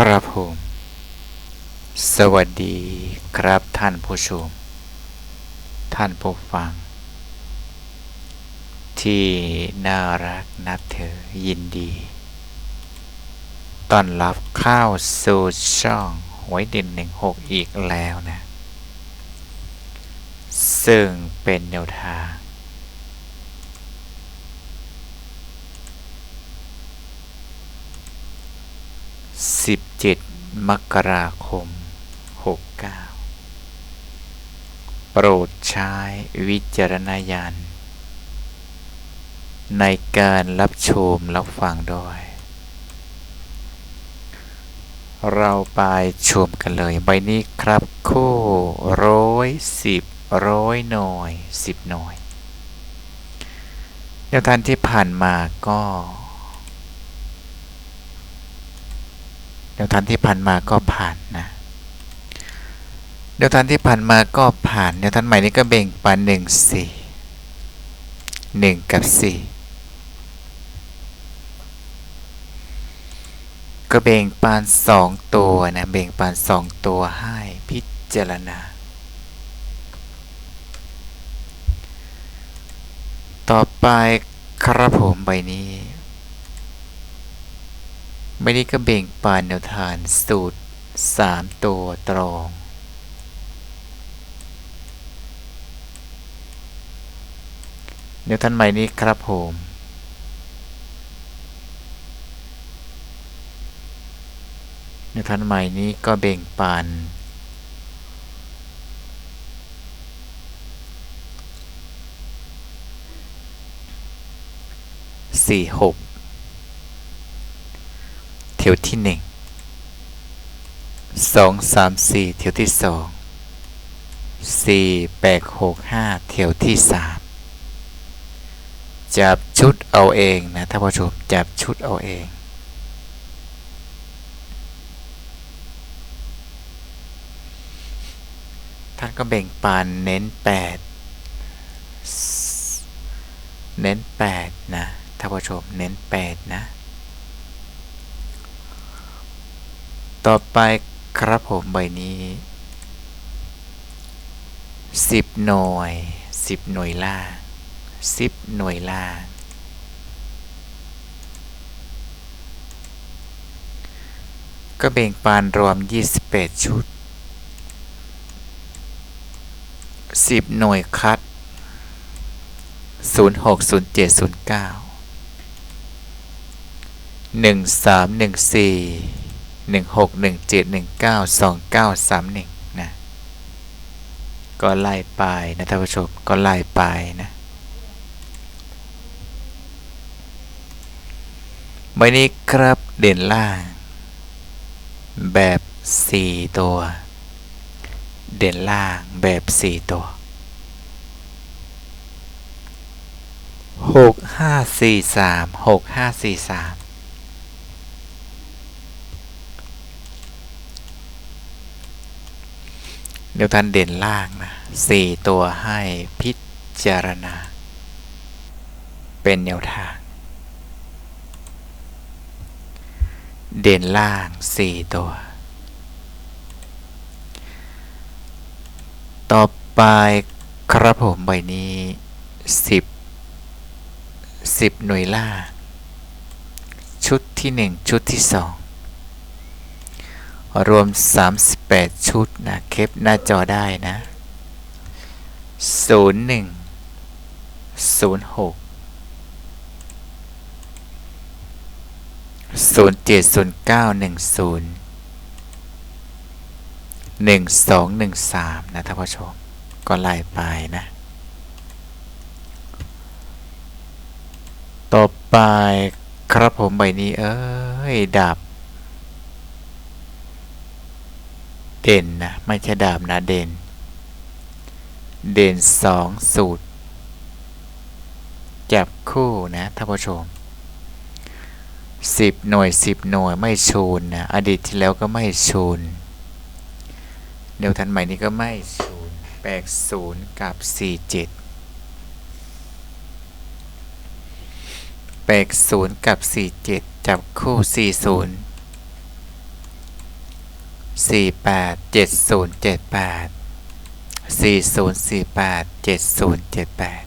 ครับผม สวัสดีครับท่านผู้ชม ท่านผู้ฟัง ที่น่ารักนับถือยินดีต้อนรับเข้าสู่ช่องหวยด่นหนึ่งหกอีกแล้วนะ ซึ่งเป็นแนวทาง 17 มกราคม 69 โปรดใช้วิจารณญาณในการรับชมรับฟังด้วย เราไปชมกันเลยใบนี้ครับคู่ร้อยสิบร้อยหน่วยสิบหน่วยแนวทางที่ผ่านมาก็ แนวทางที่ผ่านมาก็ผ่านนะแนวทางที่ผ่านมาก็ผ่านแนวทางใหม่นี้ก็เบ่งปันหนึ่งสี่หนึ่งกับสี่ก็เบ่งปานสองตัวนะเบ่งปานสองตัวให้พิจารณา ต่อไปครับผมใบนี้ ไม่ได้ก็เบ่งปานแนวทานสูตรสามตัวตรอง แนวทานใหม่นี้ครับผมแนวทานใหม่นี้ก็เบ่งปานสี่หก เที่ยวที่หนึ่งสองสามสี่เที่ยวที่สองสี่แปดหกห้าเที่ยวที่สามจับชุดเอาเองนะท่านผู้ชมจับชุดเอาเองท่านก็เบ่งปานเน้นแปดเน้นแปดนะท่านผู้ชมเน้นแปดนะ ต่อไปครับผมใบนี้สิบหน่วยสิบหน่วยล่างสิบหน่วยล่างก็เบ่งปานรวม 28 ชุด 10 หน่วยคัด 06 07 09 13 14 16 17 19 29 31นะก็ไล่ไปนะท่านผู้ชมก็ไล่ไปนะใบนี้ครับเด่นล่าง แบบ 4 ตัว เด่นล่างแบบ 4 ตัว 6 5 4 3 6 5 4 3 เดี๋ยวท่านเด่นล่างนะ4ตัวให้พิจารณา เป็นแนวทาง เด่นล่าง4ตัว ต่อไปครับผมใบนี้10 10หน่วยล่าง ชุดที่1ชุดที่2 รวม 38 ชุดนะเคปหน้าจอได้นะ 01 06ศูนย์เจ็ดศูนย์เก้าหนึ่งศูนย์หนึ่งสองหนึ่งสามนะท่านผู้ชม ก็ไล่ไปนะ ต่อไปครับผมใบนี้เอ้ยดาบ เด่นนะ ไม่ใช่ดาบนะเด่น เด่นสองสูตร จับคู่นะท่านผู้ชมสิบหน่วยสิบหน่วยไม่ชูนนะอดีตที่แล้วก็ไม่ชูนเดี๋ยวทันใหม่นี้ก็ไม่ชูนแปดศูนย์กับสี่เจ็ดแปดศูนย์กับสี่เจ็ดจับคู่สี่ศูนย์ สี่แปดเจ็ดศูนย์เจ็ดแปดสี่ศูนย์สี่แปดเจ็ดศูนย์เจ็ดแปด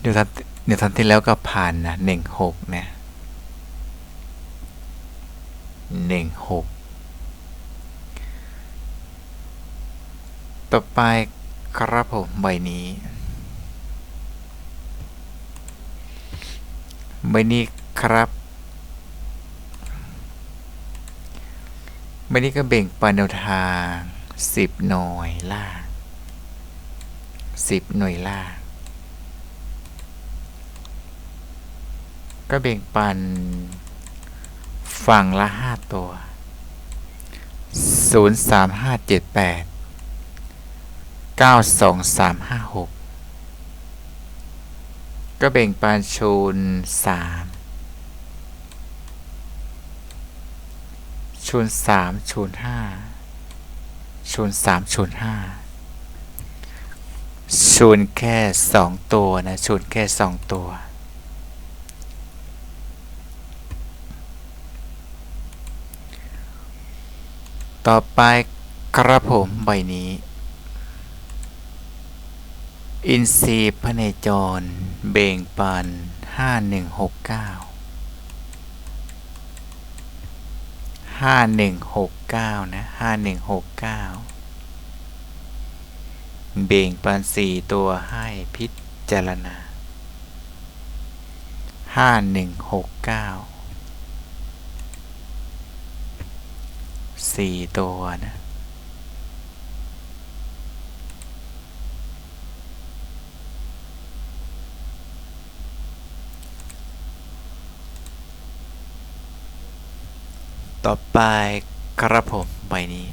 เดี๋ยวทันเดี๋ยวทันที่แล้วก็ผ่านนะหนึ่งหกเนี่ยหนึ่งหกต่อไปครับผมใบนี้ใบนี้ครับ ใบนี้ก็เบ่งปันแนวทางสิบหน่วยล่างสิบหน่วยล่างก็เบ่งปัน ฝั่งละห้าตัวศูนย์สามห้าเจ็ดแปดเก้าสองสามห้าหกก็เบ่งปันชูนสาม ชูนสามชูนห้าชูนสามชูนห้าชูนแค่สองตัวนะชูนแค่สองตัวต่อไปครัผมใบนี้ อินซีพเนจร เบ่งปัน 5169 หนึ่งหกเก้าห้าหนึ่งหกเก้านะห้าหนึ่งหกเก้าเบ่งปันสี่ตัวให้พิจารณาห้าหนึ่งหกเก้าสี่ตัวนะ ต่อไปครับผมใบนี้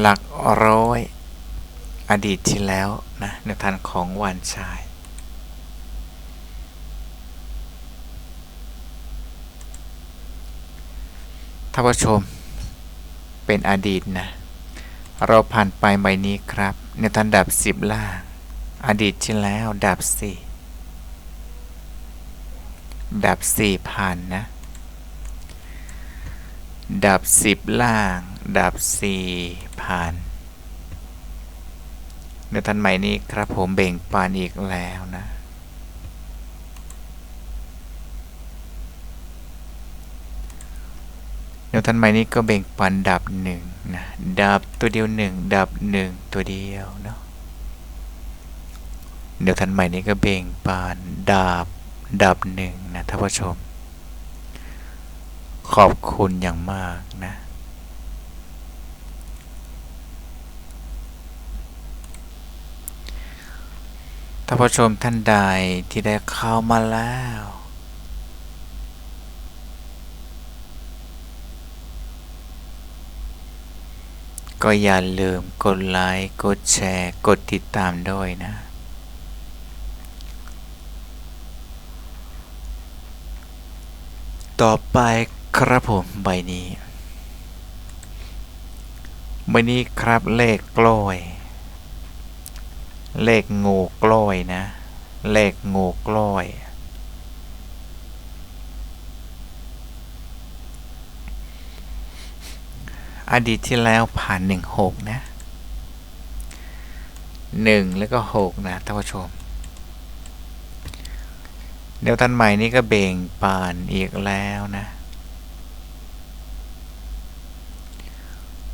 หลักร้อย อดีตที่แล้วนะในทันของวันชายท่านผู้ชมเป็นอดีตนะ เราผ่านไปใบนี้ครับ ในทันดับสิบล่าง อดีตที่แล้วดับสี่ดับสี่ผ่านนะ ดับสิบล่าง ดับสี่ผ่านในทันใหม่นี้ครับผมเบ่งปานอีกแล้วนะ เดี๋ยวทันใหม่นี้ก็เบ่งปันดับหนึ่งนะดับตัวเดียวหนึ่งดับหนึ่งตัวเดียวเนาะเดี๋ยวทันใหม่นี้ก็เบ่งปานดับดับหนึ่งนะท่านผู้ชม ขอบคุณอย่างมากนะท่านผู้ชมท่านใดที่ได้เข้ามาแล้ว ก็อย่าลืมกดไลค์ กดแชร์ กดติดตามด้วยนะ ต่อไป ครับผมใบนี้ ใบนี้ครับเลขกล้วยเลขงูกล้วยนะ เลขงูกล้วยอดีตที่แล้วผ่านหนึ่งหกนะหนึ่งแล้วก็หกนะท่านผู้ชมเดี๋ยวท่านใหม่นี้ก็เบ่งปานอีกแล้วนะ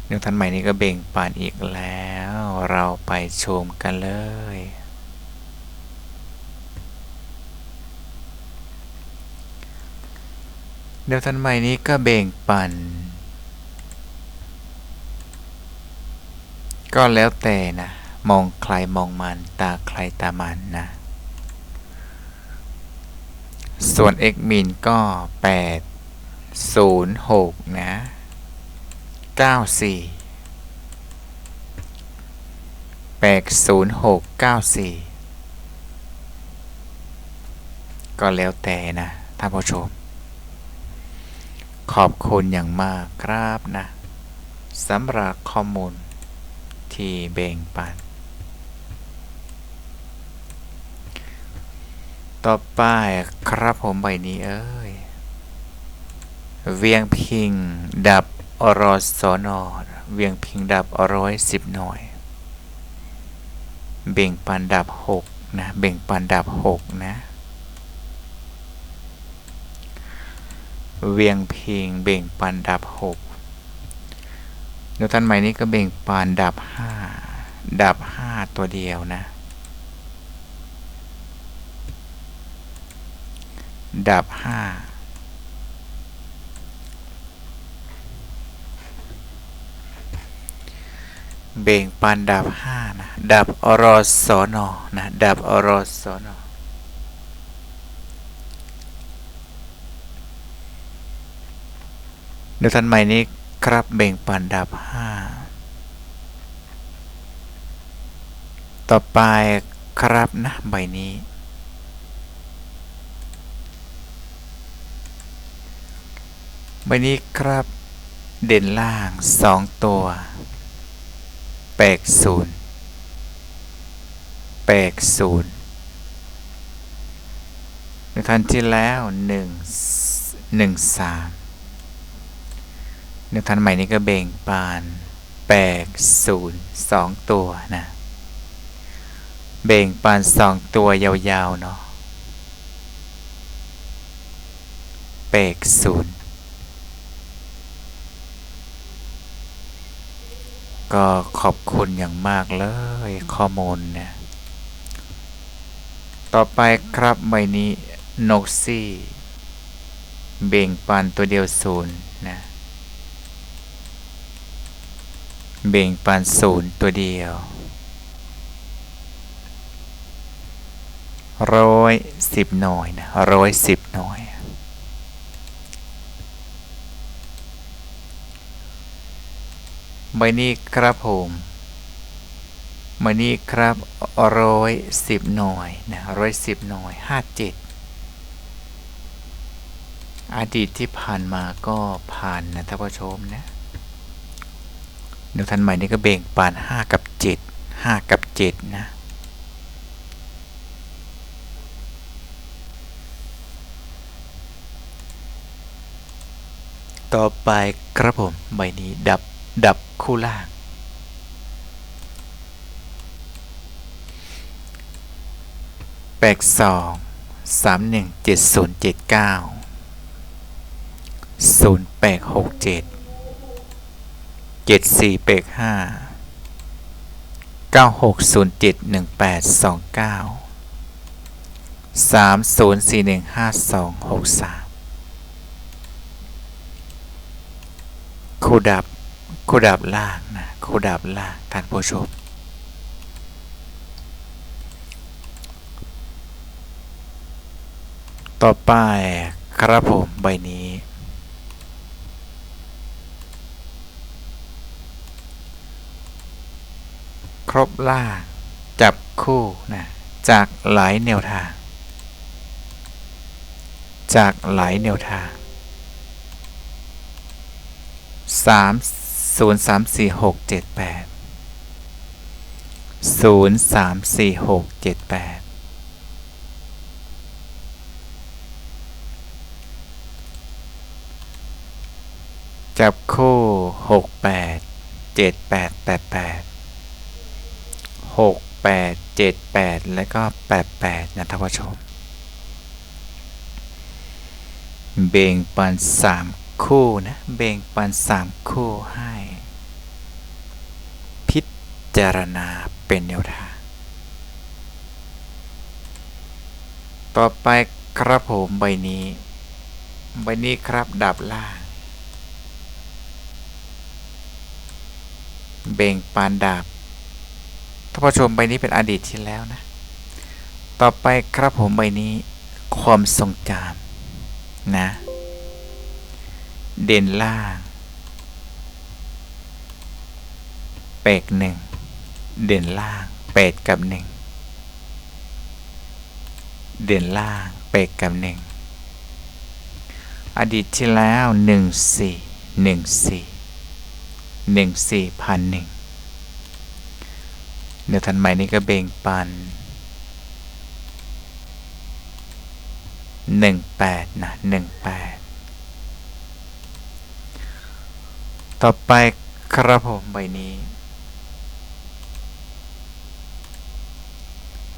เดี๋ยวท่านใหม่นี้ก็เบ่งปานอีกแล้ว เราไปชมกันเลย เดี๋ยวท่านใหม่นี้ก็เบ่งปันก็แล้วแต่นะ มองใครมองมัน ตาใครตามันนะ ส่วน x min ก็ 8 0 6 นะ 94 8 0 6 94ก็แล้วแต่นะท่านผู้ชม ขอบคุณอย่างมากครับนะสำหรับข้อมูลที่แบ่งปัน ต่อไปครับผมใบนี้เอ้ย เวียงพิงดับ อรสอนอเวียงพิงดับร้อยสิบหน่วย เบ่งปันดับหกนะเบ่งปันดับหกนะเวียงพิงเบ่งปันดับหกเดี๋ยวท่านใหม่นี้ก็เบ่งปันดับห้าดับห้าตัวเดียวนะ ดับห้า เบ่งปันดับห้านะดับอรสอนอนะดับอรสอนอเดี๋ยวท่านใหม่นี้ครับเบ่งปันดับห้าต่อไปครับนะใบนี้ ใบนี้ครับเด่นล่างสองตัว แปลกศูนย์แปลกศูนย์ในทันที่แล้วหนึ่งหนึ่งสามในทันใหม่นี้ก็เบ่งปานแปลกศูนย์สองตัวนะ เบ่งปานสองตัวยาวๆเนาะแปลกศูนย์ ก็ขอบคุณอย่างมากเลยข้อมูลเนี่ย ต่อไปครับใบนี้นกซี่เบ่งปันตัวเดียวศูนย์นะเบ่งปันศูนย์ตัวเดียวร้อยสิบหน่วยนะร้อยสิบ หน่วยใบนี้ครับผมใบนี้ครับร้อยสิบหน่วยนะร้อยสิบหน่วยห้าเจ็ดอดีตที่ผ่านมาก็ผ่านนะท่านผู้ชมนะเดี๋ยวทันใหม่นี้ก็เบ่งปานห้ากับเจ็ดห้ากับเจ็ดนะต่อไปครับผมใบนี้ดับดับ คู่ล่าง แปลกสองสามหนึ่งเจ็ดศูนย์เจ็ดเก้าศูนย์แปลกหกเจ็ดเจ็ดสี่แปลกห้าเก้าหกศูนย์เจ็ดหนึ่งแปดสองเก้าสามศูนย์สี่หนึ่งห้าสองหกสามคู่ดับ คู่ดับล่างนะคู่ดับล่างท่านผู้ชมต่อไปครับผมใบนี้ ครบล่างจับคู่นะจากหลายแนวทาง จากหลายแนวทางสาม ศูนย์สามสี่หกเจ็ดแปดศูนย์สามสี่หกเจ็ดแปดจับคู่หกแปดเจ็ดแปดแปดแปดหกแปดเจ็ดแปดแล้วก็แปดแปดนะท่านผู้ชม เบ่งปันสาม คู่นะเบ่งปันสามคู่ให้ พิจารณาเป็นแนวทาง ต่อไปครับผมใบนี้ ใบนี้ครับดับล่างเบ่งปานดับท่านผู้ชมใบนี้เป็นอดีตที่แล้วนะ ต่อไปครับผมใบนี้ ความทรงจำนะ เด่นล่างเปกหนึ่ง เด่นล่างเปดกับหนึ่ง เด่นล่างเปกกับหนึ่ง อดีตที่แล้วหนึ่งสี่หนึ่งสี่หนึ่งสี่พันหนึ่งเดี๋ยวทันใหม่นี้ก็เบ่งปันหนึ่งแปดนะหนึ่งแปด ต่อไปครับผมใบนี้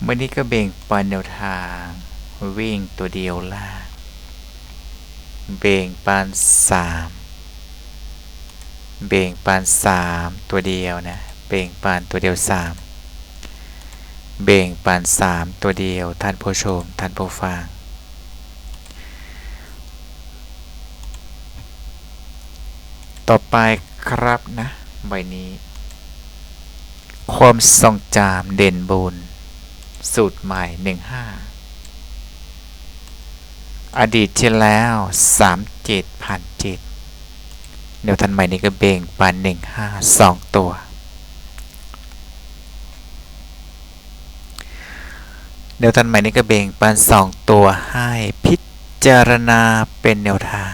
ใบนี้ก็เบ่งปันแนวทาง วิ่งตัวเดียวล่าเบ่งปานสามเบ่งปานสามตัวเดียวนะ เบ่งปานตัวเดียวสามเบ่งปานสามตัวเดียว ท่านผู้ชม ท่านผู้ฟัง ต่อไปครับนะใบนี้ ความทรงจำเด่นบุญสูตรใหม่ 15 อดีตที่แล้ว 37ผ่านจิตเดี๋ยวทันใหม่นี้ก็เบ่งปัน15 2 ตัวเดี๋ยวทันใหม่นี้ก็เบ่งปัน 2 ตัวให้พิจารณาเป็นแนวทาง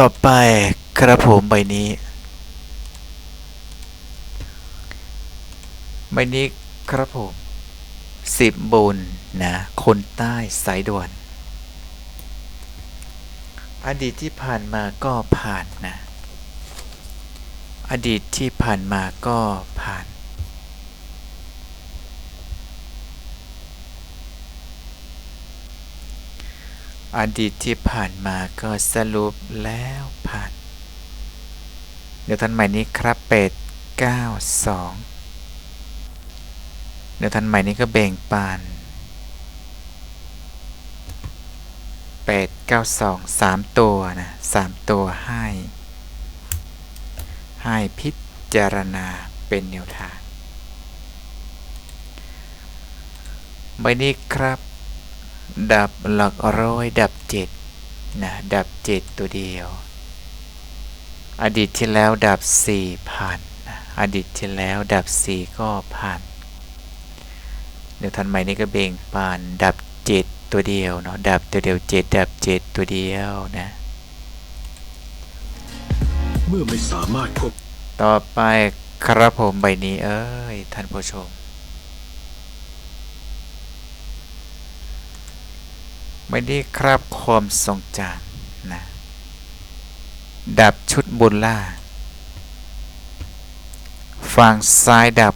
ต่อไปครับผมใบนี้ ใบนี้ครับผมสิบบุญนะ คนใต้สายด่วน อดีตที่ผ่านมาก็ผ่านนะ อดีตที่ผ่านมาก็ผ่าน อดีตที่ผ่านมาก็สรุปแล้วผ่าน เดี๋ยวท่านใหม่นี้ครับเป็ด92 เดี๋ยวท่านใหม่นี้ก็เบ่งปานเป็ด92 3 ตัวนะ 3 ตัวให้ ให้พิจารณาเป็นแนวทางใบนี้ครับ ดับหลักร้อยดับเจ็ดนะดับเจ็ดตัวเดียว อดีตที่แล้วดับสี่ผ่านนะอดีตที่แล้วดับสี่ก็ผ่านเดี๋ยวทันใหม่นี้ก็เบ่งปานดับเจ็ดตัวเดียวเนาะดับตัวเดียวเจ็ดดับเจ็ดตัวเดียวนะเมื่อไม่สามารถควบต่อไปครับผมใบนี้เอ้ยท่านผู้ชม ไม่ได้ครับความทรงจำนะดับชุดบุญล่า ฝั่งซ้ายดับ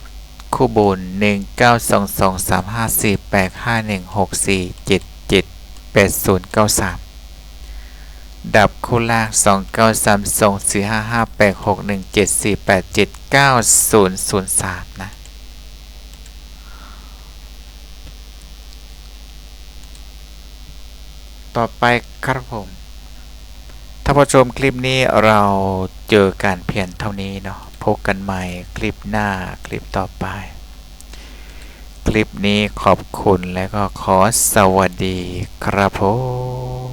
คู่บน1 9 2 2 3 5 4 8 5 1 6 4 7 7 8 0 9 3ดับคู่ล่าง2 9 3 2 4 5 5 8 6 1 7 4 8 7 9 0 0 3นะ ต่อไปครับผมถ้าผู้ชมคลิปนี้เราเจอการเพียนเท่านี้เนาะพบกันใหม่คลิปหน้าคลิปต่อไป คลิปนี้ขอบคุณและก็ขอสวัสดีครับผม